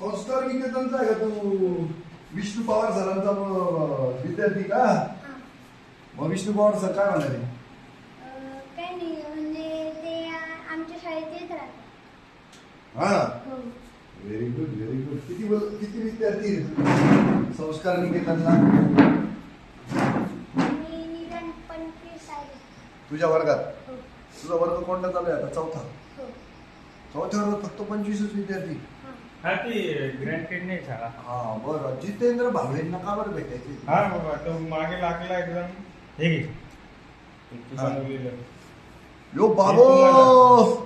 संस्कार निकेतनचा आहे का तू? विष्णू पवार सरांचा अं, विद्यार्थी का? मग विष्णू पवार सर काय म्हणाले? नाही म्हणजे ते आ- आमच्या शाळेत येत राहतात. हा. हो. व्हेरी गुड व्हेरी गुड किती बोल- किती विद्यार्थी? संस्कार निकेतनला? मी निदान पंचवीस आहे तुझ्या वर्गात? हो. तुझा वर्ग कोणता चालू आहे आता? चौथा? हो. चौथ्या वर्गात फक्त पंचवीसच विद्यार्थी? हां हा ती ग्रँटेड नाही शाळा. हा बरं. जितेंद्र भावेंना का बरं भेटायचे? हा बाबा तो मागे लागला एकदम. हे घे. तू हा. बनवलेलं. यो बाबो!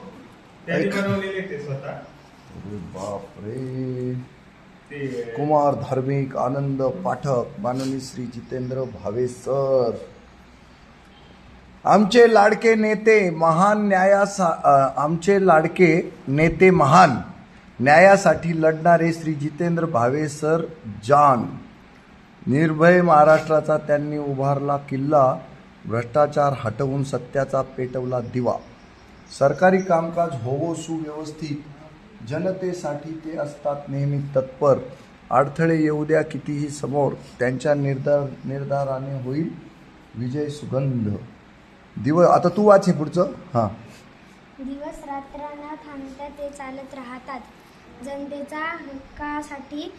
त्यांनी ऐक. बनवलेले ते स्वतः. अरे बापरे! ते कुमार धार्मिक आनंद पाठक माननीय श्री जितेंद्र भावे सर. आमचे लाडके नेते महान न्यायासा अ, आमचे लाडके नेते महान. न्यायासाठी लढणारे श्री जितेंद्र भावे सर जान. निर्भय महाराष्ट्राचा त्यांनी उभारला किल्ला भ्रष्टाचार हटवून सत्याचा पेटवला दिवा. सरकारी कामकाज होवो सुव्यवस्थित जनतेसाठी ते असतात नेहमी तत्पर. अडथळे येऊ द्या कितीही समोर त्यांच्या निर्धार निर्धाराने होईल विजय सुगंध. दिव आता तू वाच हे पुढचं. हां. दिवस रात्र न थांबता ते चालत राहतात. जनतेचा हक्कासाठी.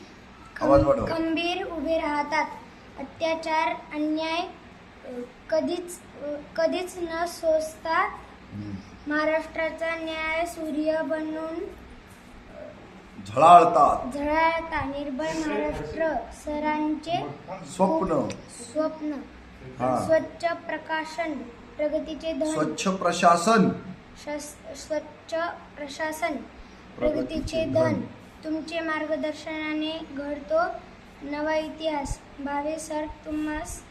खंबीर उभे राहतात. अत्याचार अन्याय कधीच कधीच न सोसता महाराष्ट्राचा न्याय सूर्य बनून झळाळतात. झळाळता. निर्भय महाराष्ट्र सरांचे स्वप्न. स्वप्न. स्वच्छ प्रकाशन. प्रगतीचे धन. स्वच्छ प्रशासन. शस- स्वच्छ प्रशासन. प्रगतीचे धन. तुमचे मार्गदर्शनाने घडतो नवा इतिहास. भावे सर तुम्हास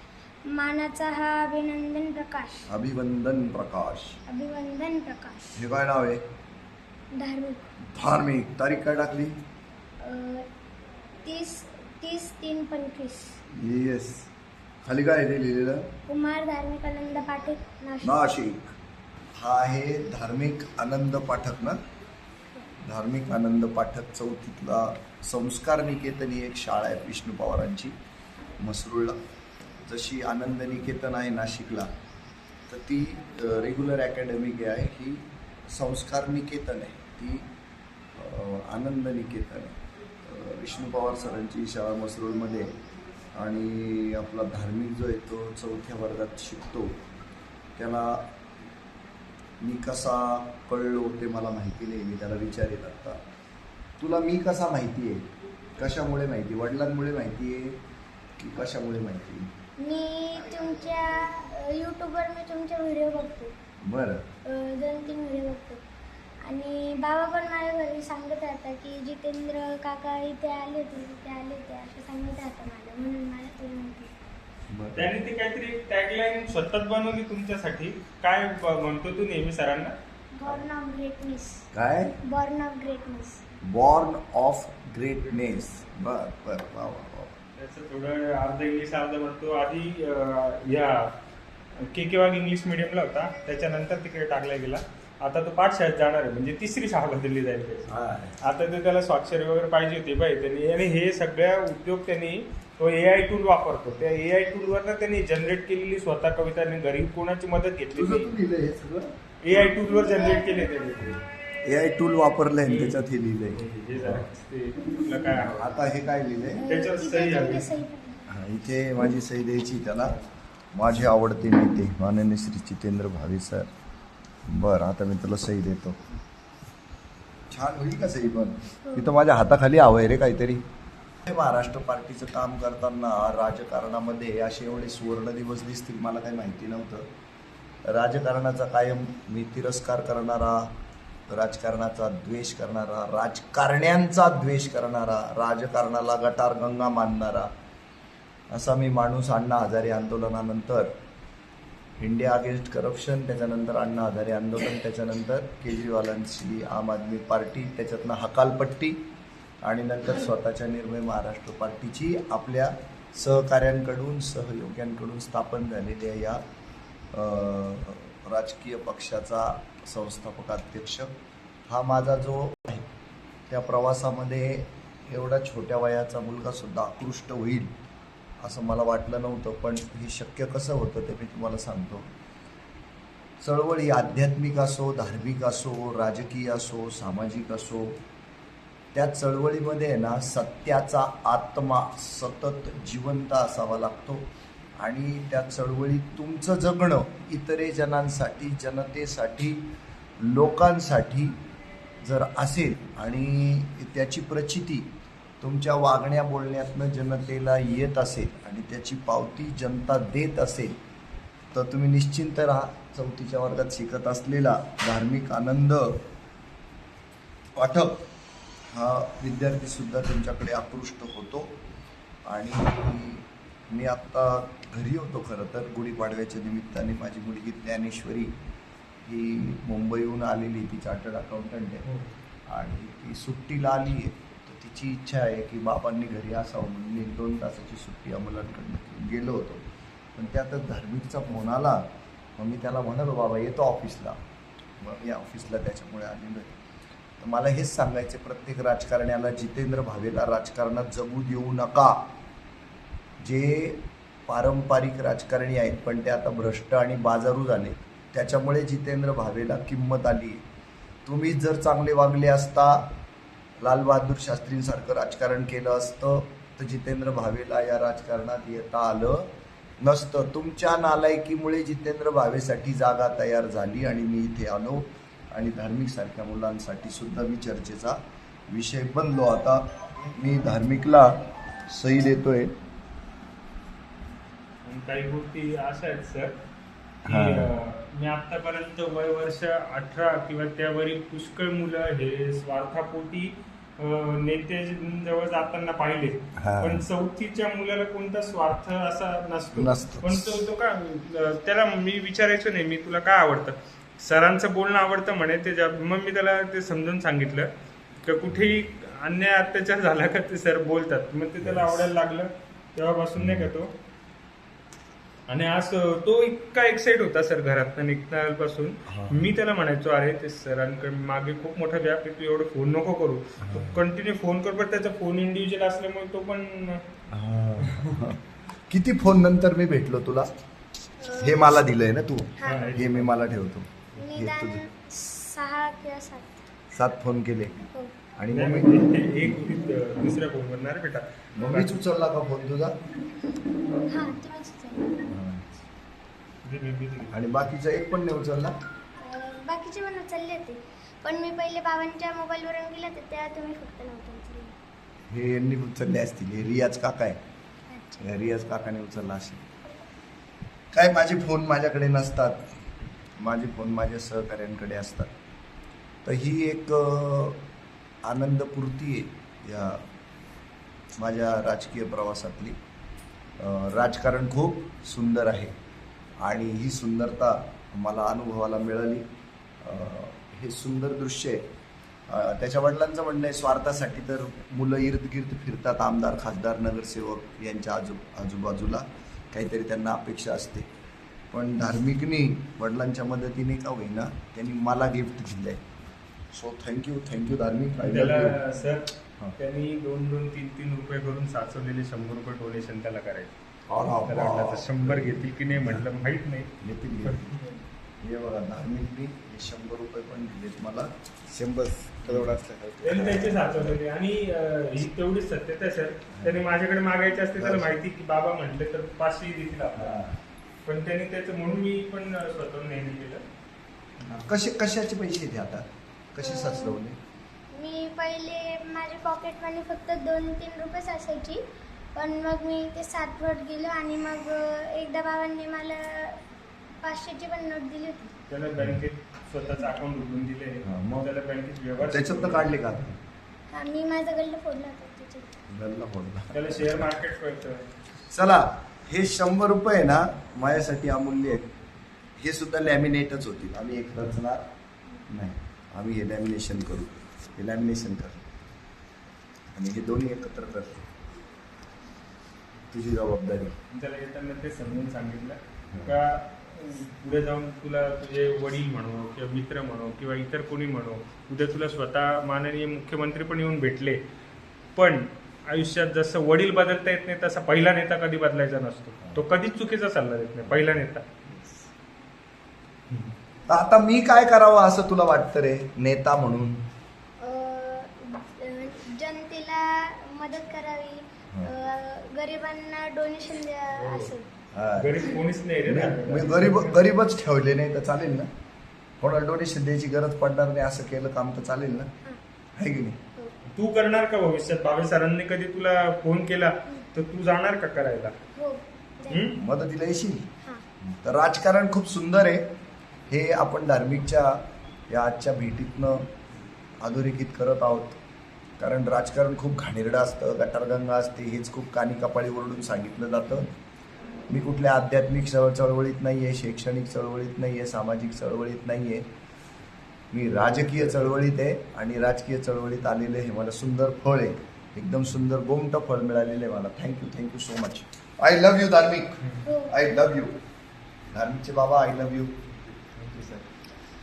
मानाचा हा अभिनंदन प्रकाश. अभिवंदन प्रकाश. अभिवंदन प्रकाश. हे काय नाव आहे? धार्मिक. धार्मिक. तारीख काय टाकली? अ, तीस तीस तीन पंचवीस. येस खाली काय आहे ते लिहिलेलं? कुमार धार्मिक आनंद पाठक नाशिक. नाशिक. हा आहे धार्मिक आनंद पाठक ना? धार्मिक आनंद पाठक चौथीतला संस्कार निकेतन ही एक शाळा आहे विष्णू पवारांची मसरूळला जशी आनंद निकेतन आहे नाशिकला तर ती रेग्युलर अकॅडमिक आहे ही संस्कार निकेतन आहे. ती आनंद निकेतन विष्णू पवार सरांची शाळा मसरूळमध्ये आणि आपला धार्मिक जो आहे तो चौथ्या वर्गात शिकतो. त्याला मी कसा कळलो ते मला माहिती नाही मी त्याला विचारेल आता. तुला मी कसा माहिती आहे? कशामुळे माहिती? वडिलांमुळे माहिती आहे की कशामुळे माहिती आहे? मी तुमच्या यूट्यूबवर मी तुमचे व्हिडिओ बघतो. बरं. अ, दोन तीन व्हिडिओ बघतो. आणि बाबा पण माझ्या घरी सांगत राहता की जितेंद्र काका इथे आले होते इथे आले होते असं सांगत राहतं मला म्हणून मला ते माहिती त्याने ती काहीतरी टॅगलाईन स्वतःच बनवली तुमच्यासाठी. काय म्हणतो तू नेहमी सरांना? बॉर्न ऑफ ग्रेटनेस काय? Born of greatness born of greatness बर बर वा वा वा. त्याचं थोडं अर्ध इंग्लिश अर्ध म्हणतो. आधी अं, या के के वाघ इंग्लिश मिडियमला होता. त्याच्यानंतर तिकडे टाकला गेला. आता तो पाठशाळेत जाणार आहे. म्हणजे तिसरी शाळा बदलली जाईल त्याची. आता ते त्याला स्वाक्षरी वगैरे पाहिजे होती. पाहिजे त्यांनी आणि हे सगळ्या उद्योग त्यांनी तो ए आय टूल वापरतो. त्या ए आय टूलवर त्यांनी जनरेट केलेली स्वतः कविता आणि गरीब कोणाची मदत घेतली हे सगळं? ए आय टूलवर जनरेट केले त्यांनी ए आय टूल वापरलंय त्याच्यात हे लिहिलंय. हे काय. आता हे काय लिहिलंय? त्याच्यावर तिथे सही हवी. हा, इथे माझी सही द्यायची त्याला. माझे आवडते नेते माननीय श्री जितेंद्र भावे सर. बरं आता मी तुला सही देतो. छान होईल का सही पण? तिथं माझ्या हाताखाली हवं आहे रे काहीतरी. हे महाराष्ट्र पार्टीचं काम करताना राजकारणामध्ये असे एवढे सुवर्ण दिवस दिसतील मला काही माहिती नव्हतं. राजकारणाचा कायम मी तिरस्कार करणारा राजकारणाचा द्वेष करणारा राजकारण्यांचा द्वेष करणारा राजकारणाला गटार गंगा मानणारा असा मी माणूस अण्णा हजारे आंदोलनानंतर इंडिया अगेन्स्ट करप्शन त्याच्यानंतर अण्णा हजारे आंदोलन त्याच्यानंतर केजरीवालांची आम आदमी पार्टी त्याच्यातनं हकालपट्टी आणि नंतर स्वतःच्या निर्भय महाराष्ट्र पार्टीची आपल्या सहकाऱ्यांकडून सहयोग्यांकडून स्थापन झालेल्या या राजकीय पक्षाचा संस्थापक अध्यक्ष हा माझा जो आहे त्या प्रवासामध्ये एवढा छोट्या वयाचा मुलगा सुद्धा आकृष्ट होईल असं मला वाटलं नव्हतं पण हे शक्य कसं होतं ते मी तुम्हाला सांगतो. चळवळी आध्यात्मिक असो धार्मिक असो राजकीय असो सामाजिक असो त्या चळवळीमध्ये आहे ना सत्याचा आत्मा सतत जिवंत असावा लागतो. आणि त्या चळवळीत तुमचं जगणं इतरे जनांसाठी जनतेसाठी लोकांसाठी जर असेल आणि त्याची प्रचिती तुमच्या वागण्या बोलण्यातनं जनतेला येत असेल आणि त्याची पावती जनता देत असेल तर तुम्ही निश्चिंत राहा. चौथीच्या वर्गात शिकत असलेला धार्मिक आनंद पाठक हा विद्यार्थीसुद्धा त्यांच्याकडे तुमच्याकडे आकृष्ट होतो. आणि मी आत्ता घरी होतो खरं तर. गुढीपाडव्याच्या निमित्ताने माझी मुलगी ज्ञानेश्वरी ही मुंबईहून आलेली ती चार्टर्ड अकाउंटंट आहे. आणि ती सुट्टीला आली आहे. तर तिची इच्छा आहे की बाबांनी घरी असावं म्हणून मी एक दोन तासाची सुट्टी या मुलांकडनं गेलो होतो. पण त्यातच धार्मिकचा फोन आला. मग मी त्याला म्हणालो बाबा येतो ऑफिसला. मग मी ऑफिसला त्याच्यामुळे आलेलो आहे. मला हेच सांगायचे प्रत्येक राजकारण्याला जितेंद्र भावेला राजकारणात जगू देऊ नका. जे पारंपरिक राजकारणी आहेत पण ते आता भ्रष्ट आणि बाजारू झाले त्याच्यामुळे जितेंद्र भावेला किंमत आली तुम्ही जर चांगले वागले असता लालबहादूर शास्त्रींसारखं राजकारण केलं असतं तर जितेंद्र भावेला या राजकारणात येता आलं नसतं. तुमच्या नालायकीमुळे जितेंद्र भावेसाठी जागा तयार झाली आणि मी इथे आलो. आणि धार्मिक सारख्या मुलांसाठी सुद्धा मी चर्चेचा विषय बनलो. आता मी धार्मिकला सही देतोय. काही गोष्टी अशा आहेत सर मी आतापर्यंत वय वर्ष अठरा किंवा त्यावरील पुष्कळ मुलं हे स्वार्थापोटी नेत्याजवळ जाताना पाहिले. पण चौथीच्या मुलाला कोणता स्वार्थ असा नसतो. पण तो तो का अं, त्याला मी विचारायचो नाही मी तुला काय आवडतं? सरांचं बोलणं आवडतं म्हणे ते ज्या- मग मी त्याला ते समजून सांगितलं. का कुठेही अन्याय अत्याचार झाला का ते सर बोलतात. मग ते त्याला आवडायला लागलं. तेव्हापासून नाही का तो? आणि आज तो इतका एक्साइट होता सर घरात. निघण्यापासून. मी त्याला म्हणायचो अरे ते सरांकडे मागे खूप मोठा गॅप आहे. तू एवढं फोन नको करू. तो कंटिन्यू फोन कर. पण त्याचा फोन इंडिव्हिज्युअल असल्यामुळे तो पण किती फोन नंतर मी भेटलो तुला? हे मला दिलंय ना तू? हा. मी मला ठेवतो. निदान तुझं सहा किंवा सात. सात फोन केले. हो. आणि नाही, मम्मी म्हणजे एक उडीत, अं, दुसऱ्या फोन करणार बेटा. मम्मीच उचलला का फोन तुझा? हा तुम्हीच. आणि बाकीचा एक पण नाही उचलला? अं, बाकीचे पण उचलले होते. पण मी पहिले बाबांच्या मोबाईलवरून गेले होते तेव्हा तुम्ही फक्त नव्हते उचलले. हे यांनी उचलले असतील. हे रियाज काका आहे. अच्छा. रियाज काकाने उचलला असेल. काय माझे फोन माझ्याकडे नसतात. माझे फोन माझ्या सहकाऱ्यांकडे असतात. तर ही एक आनंदपूर्ती आहे या माझ्या राजकीय प्रवासातली. राजकारण खूप सुंदर आहे आणि ही सुंदरता मला अनुभवाला मिळाली. हे सुंदर दृश्य आहे. त्याच्या वडिलांचं म्हणणं आहे स्वार्थासाठी तर मुलं इर्द गिर्द फिरतात आमदार खासदार नगरसेवक यांच्या आजू आजूबाजूला. काहीतरी त्यांना अपेक्षा असते. पण धार्मिकनी वडिलांच्या मदतीने का होईना त्यांनी मला गिफ्ट दिलंय. सो थँक्यू थँक्यू धार्मिक. त्याला सर. त्यांनी दोन दोन तीन तीन रुपये करून साचवलेले शंभर रुपये डोनेशन त्याला करायचे. तर शंभर घेतील की नाही म्हटलं माहीत नाही. येतील. हे बघा धार्मिकनी हे शंभर रुपये पण दिलेत मला. शंभर करोड असल्या त्यांनी त्याचे साचवलेले. आणि ही तेवढीच सत्यता सर. त्यांनी माझ्याकडे मागायचे असते त्याला माहिती की बाबा म्हटले तर पाचशे देतील आपल्याला. पण त्यांनी त्याचं म्हणून मी पण स्वतः नेहमी केलं. कसे कशाचे पैसे येते आता? कसे साचवले? मी पहिले माझी पॉकेट मनी फक्त दोन तीन रुपयेच असायची पण मग मी ते सातवट गेलो आणि मग अं, एकदा बाबांनी मला पाचशेची पण नोट दिली होती. त्याला बँकेत स्वतःचं अकाउंट उघडून दिले हा, मग? त्याला बँकेत व्यवहार त्याच्यात तर काढले का हा, मी माझा गल्ला फोडला होता त्याच्यात. गल्ला फोडला. त्याला शेअर मार्केट कळतं. चला हे शंभर रुपये ना माझ्यासाठी अमूल्य आहेत. हे सुद्धा लॅमिनेटच होतील. आम्ही एक रचणार नाही. आम्ही हे लॅमिनेशन करू. हे लॅमिनेशन कर. आणि हे दोन्ही एकत्र कर. तुझी जबाबदारी. त्याला येताना ते समजून सांगितलं. का पुढे जाऊन तुला तुझे वडील म्हणो किंवा मित्र म्हणो किंवा इतर कोणी म्हणो उद्या तुला स्वतः माननीय मुख्यमंत्री पण येऊन भेटले. पण आयुष्यात जसं वडील बदलता येत नाही तसा पहिला नेता कधी बदलायचा नसतो. तो कधीच चुकीचा सल्ला देत नाही पहिला नेता. तर आता मी काय करावं असं तुला वाटतं रे नेता म्हणून? जनतेला मदत करावी अं, गरिबांना डोनेशन द्या असं. हा. गरीब कोणीच नाही रे मी मी गरीब गरीबच ठेवले नाही तर चालेल ना? कोणाला डोनेशन द्यायची गरज पडणार नाही असं केलं काम तर चालेल ना? हां. आहे की नाही? तू करणार का भविष्यात? बाबा सरांनी कधी तुला फोन केला तर तू जाणार का करायला? हो हम्म? मदतीला येशील? हां. तर राजकारण खूप सुंदर आहे. हे आपण धार्मिकच्या या आजच्या भेटीतनं अधोरेखित करत आहोत. कारण राजकारण खूप घाणेरडं असतं. गटारगंगा असते हेच खूप कानी कपाळी ओरडून सांगितलं जातं. मी कुठल्या आध्यात्मिक चळ चळवळीत नाही आहे शैक्षणिक चळवळीत नाही आहे सामाजिक चळवळीत नाही आहे मी राजकीय चळवळीत आहे आणि राजकीय चळवळीत आलेले हे मला सुंदर फळ आहे. एकदम सुंदर गोमटं फळ मिळालेलं आहे मला. Thank you thank you so much I love you Dharmik. I love you धार्मिकचे बाबा I love you thank you sir